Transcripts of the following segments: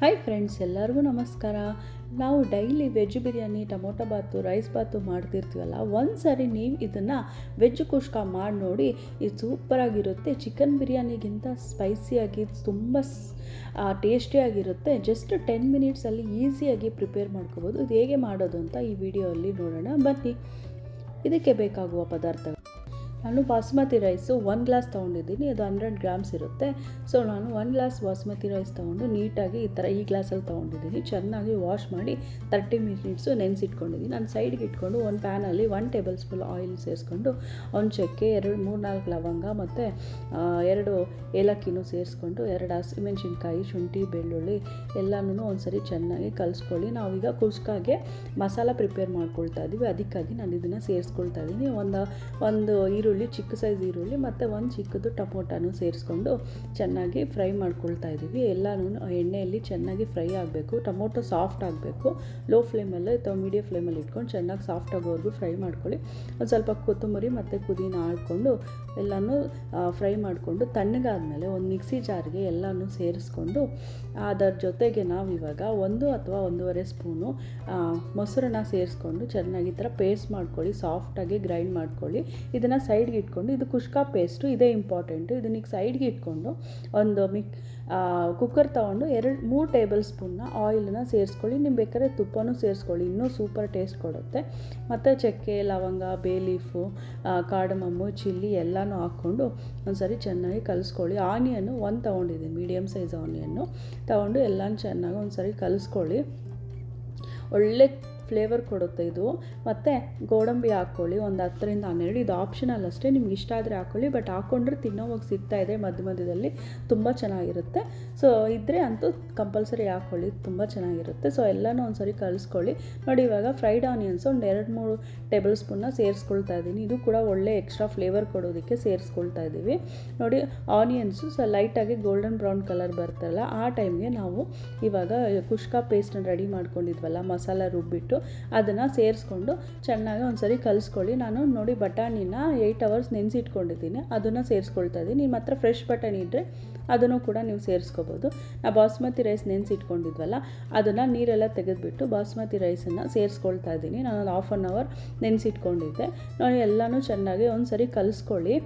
Hi friends ಎಲ್ಲರಿಗೂ ನಮಸ್ಕಾರ. ನಾವು daily veg biryani, tomato bath rice bath ಮಾಡ್ತಿರ್ತೀವಲ್ಲ ಒಂದು ಸಾರಿ ನೀವು ಇದನ್ನು ವೆಜ್ ಕುಷ್ಕ ಮಾಡಿ ನೋಡಿ, ಇದು ಸೂಪರಾಗಿರುತ್ತೆ ಚಿಕನ್ ಬಿರಿಯಾನಿಗಿಂತ ಸ್ಪೈಸಿಯಾಗಿ ತುಂಬ ಟೇಸ್ಟಿಯಾಗಿರುತ್ತೆ ಜಸ್ಟ್ ಟೆನ್ ಮಿನಿಟ್ಸಲ್ಲಿ ಈಸಿಯಾಗಿ ಪ್ರಿಪೇರ್ ಮಾಡ್ಕೋಬೋದು. ಇದು ಹೇಗೆ ಮಾಡೋದು ಅಂತ ಈ ವಿಡಿಯೋ ಅಲ್ಲಿ ನೋಡೋಣ. ಬನ್ನಿ. ಇದಕ್ಕೆ ಬೇಕಾಗುವ ಪದಾರ್ಥಗಳು. ನಾನು ಬಾಸುಮತಿ ರೈಸು ಒಂದು ಗ್ಲಾಸ್ ತೊಗೊಂಡಿದ್ದೀನಿ, ಅದು ಹಂಡ್ರೆಡ್ ಗ್ರಾಮ್ಸ್ ಇರುತ್ತೆ. ಸೊ ನಾನು ಒಂದು ಗ್ಲಾಸ್ ಬಾಸುಮತಿ ರೈಸ್ ತೊಗೊಂಡು ನೀಟಾಗಿ ಈ ಥರ ಈ ಗ್ಲಾಸಲ್ಲಿ ತೊಗೊಂಡಿದ್ದೀನಿ. ಚೆನ್ನಾಗಿ ವಾಶ್ ಮಾಡಿ ತರ್ಟಿ ಮಿನಿಟ್ಸು ನೆನೆಸಿಟ್ಕೊಂಡಿದ್ದೀನಿ. ನಾನು ಸೈಡ್ಗೆ ಇಟ್ಕೊಂಡು ಒಂದು ಪ್ಯಾನಲ್ಲಿ ಒನ್ ಟೇಬಲ್ ಸ್ಪೂನ್ ಆಯಿಲ್ ಸೇರಿಸ್ಕೊಂಡು, ಒಂದು ಚಕ್ಕೆ, ಎರಡು, ಮೂರು, ನಾಲ್ಕು ಲವಂಗ ಮತ್ತು ಎರಡು ಏಲಕ್ಕಿನೂ ಸೇರಿಸ್ಕೊಂಡು, ಎರಡು ಹಸಿಮೆಣ್ಸಿನ್ಕಾಯಿ, ಶುಂಠಿ, ಬೆಳ್ಳುಳ್ಳಿ ಎಲ್ಲನೂ ಒಂದ್ಸರಿ ಚೆನ್ನಾಗಿ ಕಲಿಸ್ಕೊಳ್ಳಿ. ನಾವೀಗ ಕುಸ್ಕಾಗೆ ಮಸಾಲ ಪ್ರಿಪೇರ್ ಮಾಡ್ಕೊಳ್ತಾ ಇದ್ದೀವಿ ಅದಕ್ಕಾಗಿ ನಾನು ಇದನ್ನು ಸೇರಿಸ್ಕೊಳ್ತಾ ಇದ್ದೀನಿ ಒಂದು ಒಂದು ಈರುಳ್ಳಿ ಚಿಕ್ಕ ಸೈಜ್ ಈರುಳ್ಳಿ ಮತ್ತು ಒಂದು ಚಿಕ್ಕದು ಟೊಮೊಟೊನು ಸೇರಿಸ್ಕೊಂಡು ಚೆನ್ನಾಗಿ ಫ್ರೈ ಮಾಡ್ಕೊಳ್ತಾ ಇದ್ದೀವಿ. ಎಲ್ಲನೂ ಎಣ್ಣೆಯಲ್ಲಿ ಚೆನ್ನಾಗಿ ಫ್ರೈ ಆಗಬೇಕು, ಟೊಮೊಟೊ ಸಾಫ್ಟ್ ಆಗಬೇಕು. ಲೋ ಫ್ಲೇಮಲ್ಲಿ ಅಥವಾ ಮೀಡಿಯಮ್ ಫ್ಲೇಮಲ್ಲಿ ಇಟ್ಕೊಂಡು ಚೆನ್ನಾಗಿ ಸಾಫ್ಟ್ ಆಗೋವರೆಗೂ ಫ್ರೈ ಮಾಡ್ಕೊಳ್ಳಿ. ಒಂದು ಸ್ವಲ್ಪ ಕೊತ್ತಂಬರಿ ಮತ್ತು ಪುದೀನ ಹಾಕ್ಕೊಂಡು ಎಲ್ಲನೂ ಫ್ರೈ ಮಾಡಿಕೊಂಡು ತಣ್ಣಗಾದಮೇಲೆ ಒಂದು ಮಿಕ್ಸಿ ಜಾರ್ಗೆ ಎಲ್ಲನೂ ಸೇರಿಸ್ಕೊಂಡು ಅದರ ಜೊತೆಗೆ ನಾವು ಇವಾಗ ಒಂದು ಅಥವಾ ಒಂದೂವರೆ ಸ್ಪೂನು ಮೊಸರನ್ನ ಸೇರಿಸ್ಕೊಂಡು ಚೆನ್ನಾಗಿ ಥರ ಪೇಸ್ಟ್ ಮಾಡ್ಕೊಳ್ಳಿ ಸಾಫ್ಟಾಗಿ ಗ್ರೈಂಡ್ ಮಾಡ್ಕೊಳ್ಳಿ. ಇದನ್ನು ಸೈಡ್ಗೆ ಇಟ್ಕೊಂಡು, ಇದು ಕುಷ್ಕಾ ಪೇಸ್ಟು, ಇದೇ ಇಂಪಾರ್ಟೆಂಟು. ಇದನ್ನ ಈಗ ಸೈಡ್ಗೆ ಇಟ್ಕೊಂಡು ಒಂದು ಮಿಕ್ ಕುಕ್ಕರ್ ತೊಗೊಂಡು ಎರಡು, ಮೂರು ಟೇಬಲ್ ಸ್ಪೂನ್ನ ಆಯಿಲನ್ನ ಸೇರಿಸ್ಕೊಳ್ಳಿ. ನಿಮ್ಗೆ ಬೇಕಾದ್ರೆ ತುಪ್ಪನೂ ಸೇರಿಸ್ಕೊಳ್ಳಿ. ಇನ್ನೂ ಸೂಪರ್ ಟೇಸ್ಟ್ ಕೊಡುತ್ತೆ. ಮತ್ತು ಚಕ್ಕೆ, ಲವಂಗ, ಬೇ ಲೀಫು ಕಾಡಮಮ್ಮು, ಚಿಲ್ಲಿ ಎಲ್ಲನೂ ಹಾಕ್ಕೊಂಡು ಒಂದ್ಸರಿ ಚೆನ್ನಾಗಿ ಕಲಿಸ್ಕೊಳ್ಳಿ. ಆನಿಯನ್ನು ಒಂದು ತೊಗೊಂಡಿದ್ದೀನಿ ಮೀಡಿಯಮ್ ಸೈಜ್ ಆನಿಯನ್ನು. ತೊಗೊಂಡು ಎಲ್ಲನೂ ಚೆನ್ನಾಗಿ ಒಂದ್ಸರಿ ಕಲಿಸ್ಕೊಳ್ಳಿ. ಒಳ್ಳೆ ಫ್ಲೇವರ್ ಕೊಡುತ್ತೆ ಇದು. ಮತ್ತು ಗೋಡಂಬಿ ಹಾಕ್ಕೊಳ್ಳಿ ಒಂದು ಹತ್ತರಿಂದ ಹನ್ನೆರಡು. ಇದು ಆಪ್ಷನಲ್ ಅಷ್ಟೇ, ನಿಮ್ಗೆ ಇಷ್ಟ ಆದರೆ ಹಾಕ್ಕೊಳ್ಳಿ ಬಟ್ ಹಾಕ್ಕೊಂಡ್ರೆ ತಿನ್ನೋವಾಗ ಇದೆ ಮಧ್ಯ ಮಧ್ಯದಲ್ಲಿ. ತುಂಬ ಚೆನ್ನಾಗಿರುತ್ತೆ. ಸೊ ಇದ್ದರೆ ಅಂತೂ ಕಂಪಲ್ಸರಿ ಹಾಕ್ಕೊಳ್ಳಿ ತುಂಬ ಚೆನ್ನಾಗಿರುತ್ತೆ. ಸೊ ಎಲ್ಲನೂ ಒಂದ್ಸರಿ ಕಲಿಸ್ಕೊಳ್ಳಿ. ನೋಡಿ, ಇವಾಗ ಫ್ರೈಡ್ ಆನಿಯನ್ಸ್ ಒಂದು ಎರಡು ಮೂರು ಟೇಬಲ್ ಸ್ಪೂನ್ನ ಸೇರಿಸ್ಕೊಳ್ತಾ ಇದ್ದೀನಿ. ಇದು ಕೂಡ ಒಳ್ಳೆ ಎಕ್ಸ್ಟ್ರಾ ಫ್ಲೇವರ್ ಕೊಡೋದಕ್ಕೆ ಸೇರಿಸ್ಕೊಳ್ತಾ ಇದ್ದೀವಿ. ನೋಡಿ ಆನಿಯನ್ಸು ಸೊ ಲೈಟಾಗಿ ಗೋಲ್ಡನ್ ಬ್ರೌನ್ ಕಲರ್ ಬರ್ತಲ್ಲ, ಆ ಟೈಮ್ಗೆ ನಾವು ಇವಾಗ ಕುಷ್ಕಾ ಪೇಸ್ಟನ್ನು ರೆಡಿ ಮಾಡ್ಕೊಂಡಿದ್ವಲ್ಲ, ಮಸಾಲ ರುಬ್ಬಿಟ್ಟು ಅದನ್ನು ಸೇರಿಸ್ಕೊಂಡು ಚೆನ್ನಾಗಿ ಒಂದ್ಸರಿ ಕಲಿಸ್ಕೊಳ್ಳಿ. ನಾನು ನೋಡಿ ಬಟಾಣಿನ ಏಯ್ಟ್ ಅವರ್ಸ್ ನೆನೆಸಿಟ್ಕೊಂಡಿದ್ದೀನಿ. ಅದನ್ನು ಸೇರಿಸ್ಕೊಳ್ತಾ ಇದ್ದೀನಿ. ನಿಮ್ಮ ಹತ್ರ ಫ್ರೆಶ್ ಬಟಾಣಿ ಇದ್ದರೆ ಅದನ್ನು ಕೂಡ ನೀವು ಸೇರಿಸ್ಕೋಬೋದು. ನಾ ಬಾಸ್ಮತಿ ರೈಸ್ ನೆನೆಸಿಟ್ಕೊಂಡಿದ್ವಲ್ಲ, ಅದನ್ನು ನೀರೆಲ್ಲ ತೆಗೆದುಬಿಟ್ಟು ಬಾಸ್ಮತಿ ರೈಸನ್ನು ಸೇರಿಸ್ಕೊಳ್ತಾ ಇದ್ದೀನಿ. ನಾನು ಒಂದು ಹಾಫ್ ಆನ್ ಅವರ್ ನೆನೆಸಿಟ್ಕೊಂಡಿದ್ದೆ. ನಾನು ಎಲ್ಲನೂ ಚೆನ್ನಾಗಿ ಒಂದು ಸರಿ ಕಲಿಸ್ಕೊಳ್ಳಿ.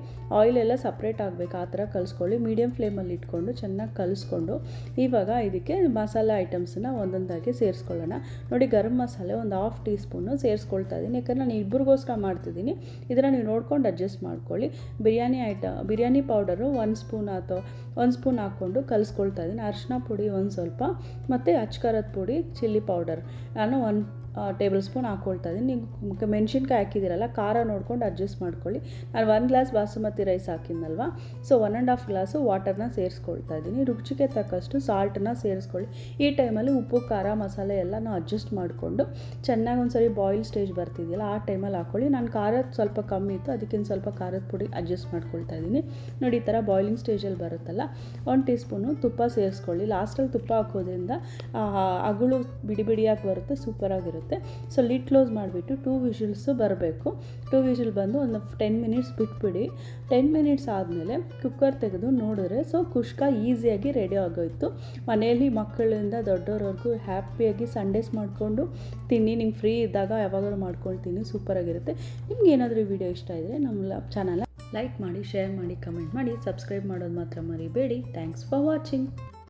ಆಯಿಲ್ ಎಲ್ಲ ಸಪ್ರೇಟ್ ಆಗಬೇಕು, ಆ ಥರ ಕಲಿಸ್ಕೊಳ್ಳಿ. ಮೀಡಿಯಮ್ ಫ್ಲೇಮಲ್ಲಿ ಇಟ್ಕೊಂಡು ಚೆನ್ನಾಗಿ ಕಲಿಸ್ಕೊಂಡು ಇವಾಗ ಇದಕ್ಕೆ ಮಸಾಲೆ ಐಟಮ್ಸನ್ನ ಒಂದೊಂದಾಗಿ ಸೇರಿಸ್ಕೊಳ್ಳೋಣ. ನೋಡಿ, ಗರಂ ಮಸಾಲೆ ಒಂದು ಹಾಫ್ ಟೀ ಸ್ಪೂನು ಸೇರಿಸ್ಕೊಳ್ತಾ ಇದ್ದೀನಿ. ಯಾಕಂದರೆ ನಾನು ಇಬ್ಬರಿಗೋಸ್ಕರ ಮಾಡ್ತಿದ್ದೀನಿ. ಇದನ್ನು ನೀವು ನೋಡ್ಕೊಂಡು ಅಡ್ಜಸ್ಟ್ ಮಾಡ್ಕೊಳ್ಳಿ. ಬಿರಿಯಾನಿ ಐಟ ಬಿರಿಯಾನಿ ಪೌಡರು ಒಂದು ಸ್ಪೂನ್ ಅಥವಾ ಒಂದು ಸ್ಪೂನ್ ಹಾಕ್ಕೊಂಡು ಕಲಿಸ್ಕೊಳ್ತಾ ಇದ್ದೀನಿ. ಅರಿಶಿನ ಪುಡಿ ಒಂದು ಸ್ವಲ್ಪ. ಮತ್ತು ಅಚ್ಕರದ ಪುಡಿ ಚಿಲ್ಲಿ ಪೌಡರ್ ನಾನು ಒಂದು ಟೇಬಲ್ ಸ್ಪೂನ್ ಹಾಕ್ಕೊಳ್ತಾ ಇದ್ದೀನಿ. ನೀವು ಮೆಣಸಿನ್ಕಾಯಿ ಹಾಕಿದ್ದೀರಲ್ಲ, ಖಾರ ನೋಡ್ಕೊಂಡು ಅಡ್ಜಸ್ಟ್ ಮಾಡ್ಕೊಳ್ಳಿ. ನಾನು ಒಂದು glass basmati rice ಹಾಕಿದ್ನಲ್ವ? So one and half glass ವಾಟರ್ನ ಸೇರಿಸ್ಕೊಳ್ತಾ ಇದ್ದೀನಿ. ರುಚಿಗೆ ತಕ್ಕಷ್ಟು ಸಾಲ್ಟನ್ನ ಸೇರಿಸ್ಕೊಳ್ಳಿ. ಈ ಟೈಮಲ್ಲಿ ಉಪ್ಪು, ಖಾರ, ಮಸಾಲೆ ಎಲ್ಲನೂ ಅಡ್ಜಸ್ಟ್ ಮಾಡಿಕೊಂಡು ಚೆನ್ನಾಗಿ ಒಂದು ಸರಿ ಬಾಯ್ಲ್ ಸ್ಟೇಜ್ ಬರ್ತಿದೆಯಲ್ಲ, ಆ ಟೈಮಲ್ಲಿ ಹಾಕ್ಕೊಳ್ಳಿ ನಾನು ಖಾರ ಸ್ವಲ್ಪ ಕಮ್ಮಿ ಇತ್ತು ಅದಕ್ಕಿಂತ ಸ್ವಲ್ಪ ಖಾರದ ಪುಡಿ ಅಡ್ಜಸ್ಟ್ ಮಾಡ್ಕೊಳ್ತಾ ಇದ್ದೀನಿ. ನೋಡಿ, ಈ ಥರ ಬಾಯ್ಲಿಂಗ್ ಸ್ಟೇಜಲ್ಲಿ ಬರುತ್ತಲ್ಲ, ಒಂದು ಟೀ ಸ್ಪೂನು ತುಪ್ಪ ಸೇರಿಸ್ಕೊಳ್ಳಿ. ಲಾಸ್ಟಲ್ಲಿ ತುಪ್ಪ ಹಾಕೋದ್ರಿಂದ ಅಗಳು ಬಿಡಿ ಬಿಡಿಯಾಗಿ ಬರುತ್ತೆ ಸೂಪರಾಗಿರುತ್ತೆ ಸೊ ಲಿಡ್ ಕ್ಲೋಸ್ ಮಾಡಿಬಿಟ್ಟು ಟೂ ವಿಷಲ್ಸು ಬರಬೇಕು. ಟೂ ವಿಷಲ್ ಬಂದು ಒಂದು ಟೆನ್ ಮಿನಿಟ್ಸ್ ಬಿಟ್ಬಿಡಿ. ಟೆನ್ ಮಿನಿಟ್ಸ್ ಆದಮೇಲೆ ಕುಕ್ಕರ್ ತೆಗೆದು ನೋಡಿದ್ರೆ ಸೊ ಕುಷ್ಕ ಈಸಿಯಾಗಿ ರೆಡಿ ಆಗೋಯ್ತು. ಮನೆಯಲ್ಲಿ ಮಕ್ಕಳಿಂದ ದೊಡ್ಡವ್ರವರೆಗೂ ಹ್ಯಾಪಿಯಾಗಿ ಸಂಡೇಸ್ ಮಾಡಿಕೊಂಡು ತಿನ್ನಿ, ನಿಂಗೆ ಫ್ರೀ ಇದ್ದಾಗ ಯಾವಾಗಲೂ ಮಾಡ್ಕೊಳ್ತೀನಿ ಸೂಪರಾಗಿರುತ್ತೆ ನಿಮ್ಗೆ ಏನಾದರೂ ವಿಡಿಯೋ ಇಷ್ಟ ಇದ್ದರೆ ನಮ್ಮ ಚಾನಲ್ ಲೈಕ್ ಮಾಡಿ ಶೇರ್ ಮಾಡಿ ಕಮೆಂಟ್ ಮಾಡಿ ಸಬ್ಸ್ಕ್ರೈಬ್ ಮಾಡೋದು ಮಾತ್ರ ಮರಿಬೇಡಿ. Thanks for watching